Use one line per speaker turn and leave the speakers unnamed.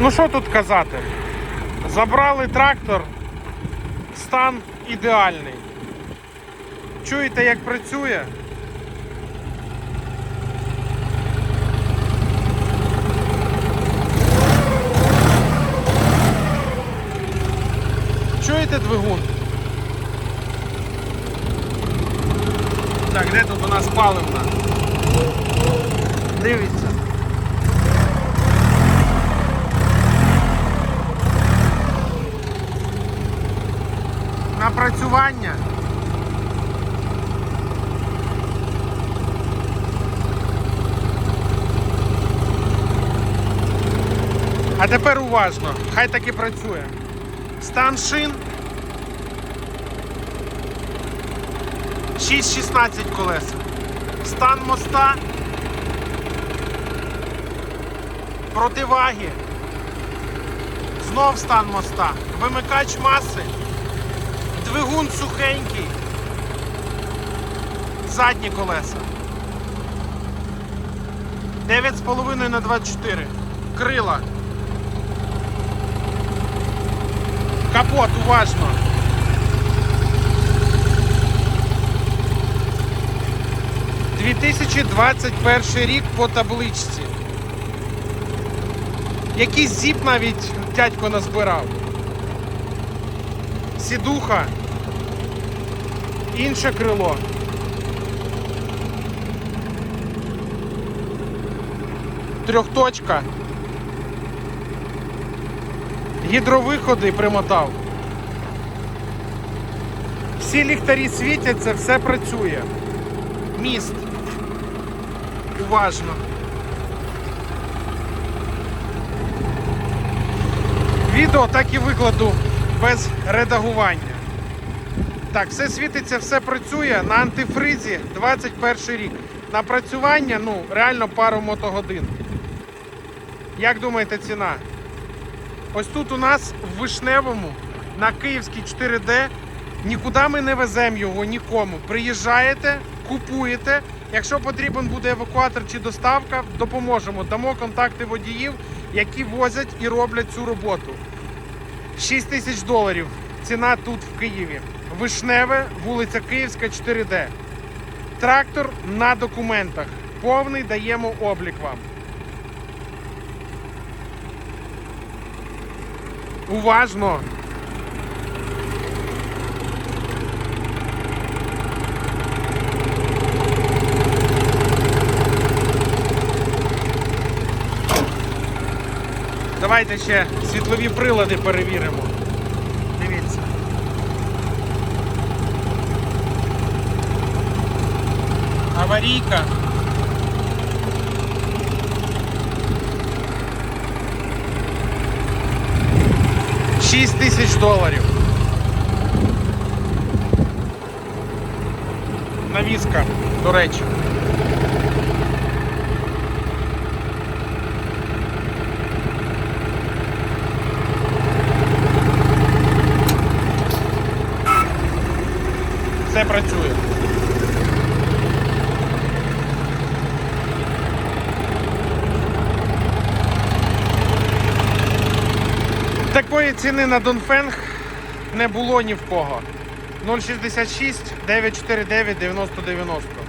Ну що тут казати? Забрали трактор, стан ідеальний. Чуєте, як працює? Чуєте двигун? Так, де тут у нас паливна? Дивіться. Напрацювання. А тепер уважно, хай таки працює. Стан шин 6-16 колеса. Стан моста. Противаги. Знов стан моста. Вимикач маси. Двигун сухенький. Задні колеса. 9,5 на 24. Крила. Капот, уважно. – 2021 рік по табличці. Якийсь зіп навіть дядько назбирав. Сідуха. Інше крило. Трьохточка. Гідровиходи примотав. Всі ліхтарі світяться, все працює. Міст. Уважно. Відео так і викладу без редагування. Так, все світиться, все працює на антифризі 21 рік. Напрацювання, ну, реально пару мотогодин. Як думаєте, ціна? Ось тут у нас в Вишневому на Київській 4D нікуди ми не веземо його нікому. Приїжджаєте, купуєте. Якщо потрібен буде евакуатор чи доставка, допоможемо. Дамо контакти водіїв, які возять і роблять цю роботу. 6 тисяч доларів. Ціна тут в Києві. Вишневе, вулиця Київська, 4D. Трактор на документах. Повний даємо облік вам. Уважно. Давайте ще світлові прилади перевіримо. Дивіться. Аварійка. Шість тисяч доларів. Навіска, до речі. Все працює. Такої ціни на Донфенг не було ні в кого. 066 949 9090.